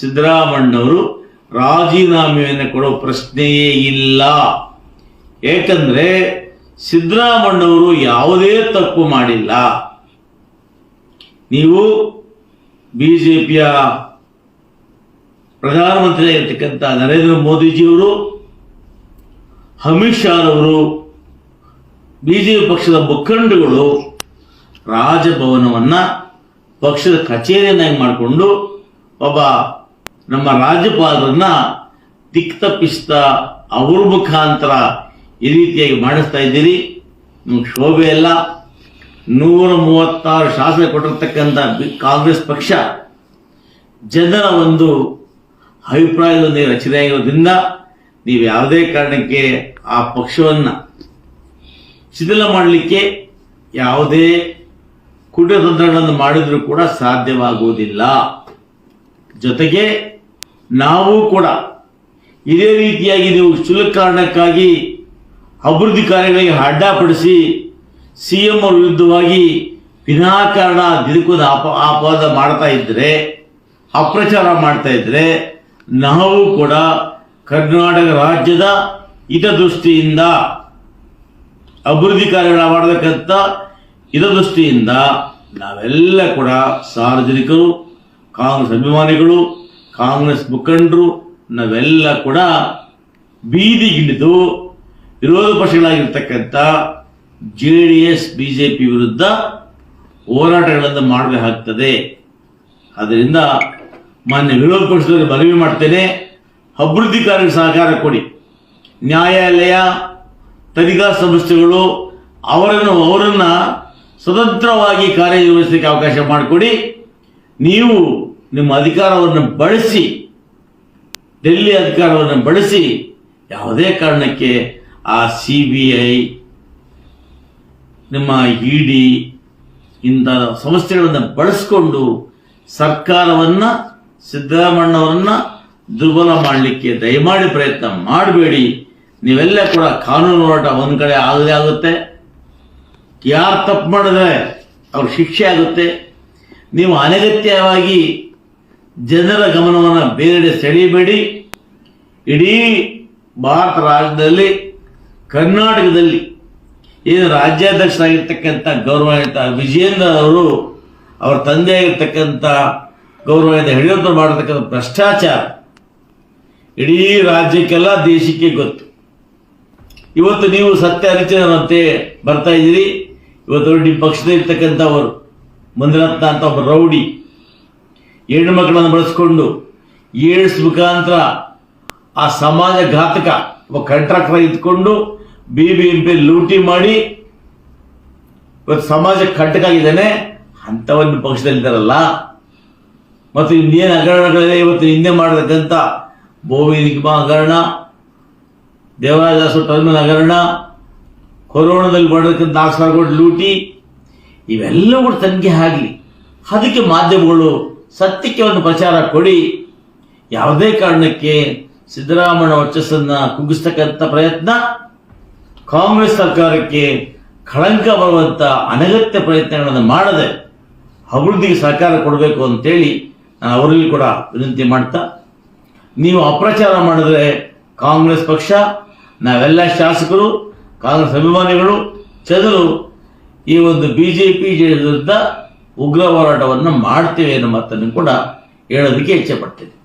ಸಿದ್ದರಾಮಣ್ಣವರು ರಾಜೀನಾಮೆಯನ್ನು ಕೊಡೋ ಪ್ರಶ್ನೆಯೇ ಇಲ್ಲ. ಏಕೆಂದರೆ ಸಿದ್ದರಾಮಣ್ಣವರು ಯಾವುದೇ ತಪ್ಪು ಮಾಡಿಲ್ಲ. ನೀವು ಬಿ ಜೆ ಪಿಯ ಪ್ರಧಾನಮಂತ್ರಿಯಾಗಿರ್ತಕ್ಕಂಥ ನರೇಂದ್ರ ಮೋದಿಜಿಯವರು, ಅಮಿತ್ ಶಾರವರು, ಬಿಜೆಪಿ ಪಕ್ಷದ ಮುಖಂಡಗಳು ರಾಜಭವನವನ್ನ ಪಕ್ಷದ ಕಚೇರಿಯನ್ನಾಗಿ ಮಾಡಿಕೊಂಡು ಒಬ್ಬ ನಮ್ಮ ರಾಜ್ಯಪಾಲರನ್ನ ದಿಕ್ ತಪ್ಪಿಸ್ತಾ ಅವ್ರ ಮುಖಾಂತರ ಈ ರೀತಿಯಾಗಿ ಮಾಡಿಸ್ತಾ ಇದ್ದೀರಿ. ನಿಮ್ಗೆ ಶೋಭೆ ಇಲ್ಲ ನೂರ ಮೂವತ್ತಾರು ಶಾಸನ ಕೊಟ್ಟಿರ್ತಕ್ಕಂಥ ಕಾಂಗ್ರೆಸ್ ಪಕ್ಷ ಜನರ ಒಂದು ಅಭಿಪ್ರಾಯದೊಂದಿಗೆ ರಚನೆ ಆಗಿರೋದ್ರಿಂದ ನೀವು ಯಾವುದೇ ಕಾರಣಕ್ಕೆ ಆ ಪಕ್ಷವನ್ನು ಶಿಥಿಲ ಮಾಡಲಿಕ್ಕೆ ಯಾವುದೇ ಕುಟತಂತ್ರಗಳನ್ನು ಮಾಡಿದರೂ ಕೂಡ ಸಾಧ್ಯವಾಗುವುದಿಲ್ಲ. ಜೊತೆಗೆ ನಾವು ಕೂಡ ಇದೇ ರೀತಿಯಾಗಿ ನೀವು ಕ್ಷುಲ್ಲಕ ಕಾರಣಕ್ಕಾಗಿ ಅಭಿವೃದ್ಧಿ ಕಾರ್ಯಗಳಿಗೆ ಅಡ್ಡಪಡಿಸಿ ಸಿ ಎಂ ಅವ್ರ ವಿರುದ್ಧವಾಗಿ ವಿನಾಕಾರಣ ದಿನಕ್ಕೂ ಅಪ ಅಪವಾದ ಮಾಡ್ತಾ ಇದ್ರೆ, ಅಪ್ರಚಾರ ಮಾಡ್ತಾ ಇದ್ರೆ, ನಾವು ಕೂಡ ಕರ್ನಾಟಕ ರಾಜ್ಯದ ಹಿತದೃಷ್ಟಿಯಿಂದ ಅಭಿವೃದ್ಧಿ ಕಾರ್ಯಗಳ ಮಾಡತಕ್ಕಂಥ ಹಿತದೃಷ್ಟಿಯಿಂದ ನಾವೆಲ್ಲ ಕೂಡ ಸಾರ್ವಜನಿಕರು, ಕಾಂಗ್ರೆಸ್ ಅಭಿಮಾನಿಗಳು ಕಾಂಗ್ರೆಸ್ ಮುಖಂಡರು ನಾವೆಲ್ಲ ಕೂಡ ಬೀದಿಗಿಳಿದು ವಿರೋಧ ಪಕ್ಷಗಳಾಗಿರ್ತಕ್ಕಂಥ J D S, B J P ವಿರುದ್ಧ ಹೋರಾಟಗಳನ್ನು ಮಾಡಬೇಕಾಗ್ತದೆ ಆದ್ದರಿಂದ ಮಾನ್ಯ ವಿರೋಧ ಪಕ್ಷದಲ್ಲಿ ಮನವಿ ಮಾಡ್ತೇನೆ. ಅಭಿವೃದ್ಧಿ ಕಾರ್ಯಕ್ಕೆ ಸಹಕಾರ ಕೊಡಿ. ನ್ಯಾಯಾಲಯ, ತನಿಖಾ ಸಂಸ್ಥೆಗಳು ಅವರನ್ನು ಅವರನ್ನು ಸ್ವತಂತ್ರವಾಗಿ ಕಾರ್ಯನಿರ್ವಹಿಸಲಿಕ್ಕೆ ಅವಕಾಶ ಮಾಡಿಕೊಡಿ. ನೀವು ನಿಮ್ಮ ಅಧಿಕಾರವನ್ನು ಬಳಸಿ, ಡೆಲ್ಲಿ ಅಧಿಕಾರವನ್ನು ಬಳಸಿ, ಯಾವುದೇ ಕಾರಣಕ್ಕೆ ಆ ಸಿ ಬಿ ಐ, ನಿಮ್ಮ ಇ ಡಿ, ಇಂಥ ಸಂಸ್ಥೆಗಳನ್ನು ಬಳಸಿಕೊಂಡು ಸರ್ಕಾರವನ್ನ ಸಿದ್ದರಾಮಣ್ಣವರನ್ನ ದುರ್ಬಲ ಮಾಡಲಿಕ್ಕೆ ದಯಮಾಡಿ ಪ್ರಯತ್ನ ಮಾಡಬೇಡಿ. ನೀವೆಲ್ಲ ಕೂಡ ಕಾನೂನು ಹೋರಾಟ ಒಂದು ಕಡೆ ಆಗದೇ ಆಗುತ್ತೆ. ಯಾರು ತಪ್ಪು ಮಾಡಿದ್ರೆ ಅವ್ರ ಶಿಕ್ಷೆ ಆಗುತ್ತೆ. ನೀವು ಅನಗತ್ಯವಾಗಿ ಜನರ ಗಮನವನ್ನು ಬೇರೆಡೆ ಸೆಳೆಯಬೇಡಿ. ಇಡೀ ಭಾರತ ರಾಜ್ಯದಲ್ಲಿ, ಕರ್ನಾಟಕದಲ್ಲಿ ಏನು ರಾಜ್ಯಾಧ್ಯಕ್ಷರಾಗಿರ್ತಕ್ಕಂಥ ಗೌರವಾನ್ವಿತ ವಿಜಯೇಂದ್ರ ಅವರು, ಅವರ ತಂದೆ ಆಗಿರ್ತಕ್ಕಂಥ ಗೌರವಾನ್ವಿತ ಯಡಿಯೂರಪ್ಪ ಮಾಡತಕ್ಕಂಥ ಭ್ರಷ್ಟಾಚಾರ ಇಡೀ ರಾಜ್ಯಕ್ಕೆಲ್ಲ ದೇಶಕ್ಕೆ ಗೊತ್ತು. ಇವತ್ತು ನೀವು ಸತ್ಯ ಹರಿಚಂದ್ರಂತೆ ಬರ್ತಾ ಇದ್ದೀರಿ. ಇವತ್ತು ನಿಮ್ಮ ಪಕ್ಷದಲ್ಲಿರ್ತಕ್ಕಂಥವರು ಮಂದಿರತ್ನ ಅಂತ ಒಬ್ಬ ರೌಡಿ. ಹೆಣ್ಣು ಮಕ್ಕಳನ್ನು ಬಳಸಿಕೊಂಡು ಏಡ್ಸ್ ಮುಖಾಂತರ ಆ ಸಮಾಜ ಘಾತಕ ಒಬ್ಬ ಕಂಟ್ರಾಕ್ಟರ್ ಇದ್ಕೊಂಡು ಬಿ ಬಿ ಎಂ ಲೂಟಿ ಮಾಡಿ ಇವತ್ತು ಸಮಾಜ ಕಟ್ಟಕ್ಕಾಗಿದ್ದಾನೆ ಅಂಥವನ್ನು ಪಕ್ಷದಲ್ಲಿದ್ದಾರಲ್ಲ ಮತ್ತು ಇನ್ನೇನು ಹಗರಣಗಳಿದೆ, ಇವತ್ತು ಹಿಂದೆ ಮಾಡತಕ್ಕಂಥ ಭೂಮಿ ನಿಗಮ ಹಗರಣ ದೇವರಾಜಾಸು ಟರ್ಮಿನಲ್ ಹಗರಣ, ಕೊರೋನಾದಲ್ಲಿ ಮಾಡತಕ್ಕಂಥ ನಾಲ್ಕು ಲೂಟಿ, ಇವೆಲ್ಲವೂ ಕೂಡ ತನಿಖೆ ಆಗಲಿ ಅದಕ್ಕೆ ಮಾಧ್ಯಮಗಳು ಸತ್ಯಕ್ಕೆ ಒಂದು ಪ್ರಚಾರ ಕೊಡಿ. ಯಾವುದೇ ಕಾರಣಕ್ಕೆ ಸಿದ್ದರಾಮಯ್ಯ ವರ್ಚಸ್ಸನ್ನ ಕುಗ್ಗಿಸ್ತಕ್ಕಂಥ ಪ್ರಯತ್ನ ಕಾಂಗ್ರೆಸ್ ಸರ್ಕಾರಕ್ಕೆ ಕಳಂಕ ಬರುವಂಥ ಅನಗತ್ಯ ಪ್ರಯತ್ನಗಳನ್ನು ಮಾಡದೆ ಅಭಿವೃದ್ಧಿಗೆ ಸಹಕಾರ ಕೊಡಬೇಕು ಅಂತೇಳಿ ನಾನು ಅವರಲ್ಲಿ ಕೂಡ ವಿನಂತಿ ಮಾಡ್ತಾ, ನೀವು ಅಪ್ರಚಾರ ಮಾಡಿದ್ರೆ ಕಾಂಗ್ರೆಸ್ ಪಕ್ಷ, ನಾವೆಲ್ಲ ಶಾಸಕರು, ಕಾಂಗ್ರೆಸ್ ಅಭಿಮಾನಿಗಳು, ಚದರು ಈ ಒಂದು ಬಿಜೆಪಿ ವಿರುದ್ಧ ಉಗ್ರ ಹೋರಾಟವನ್ನು ಮಾಡ್ತೇವೆ ಅನ್ನೋ ಮಾತನ್ನು ಕೂಡ ಹೇಳೋದಕ್ಕೆ ಇಚ್ಛೆ ಪಡ್ತೇನೆ.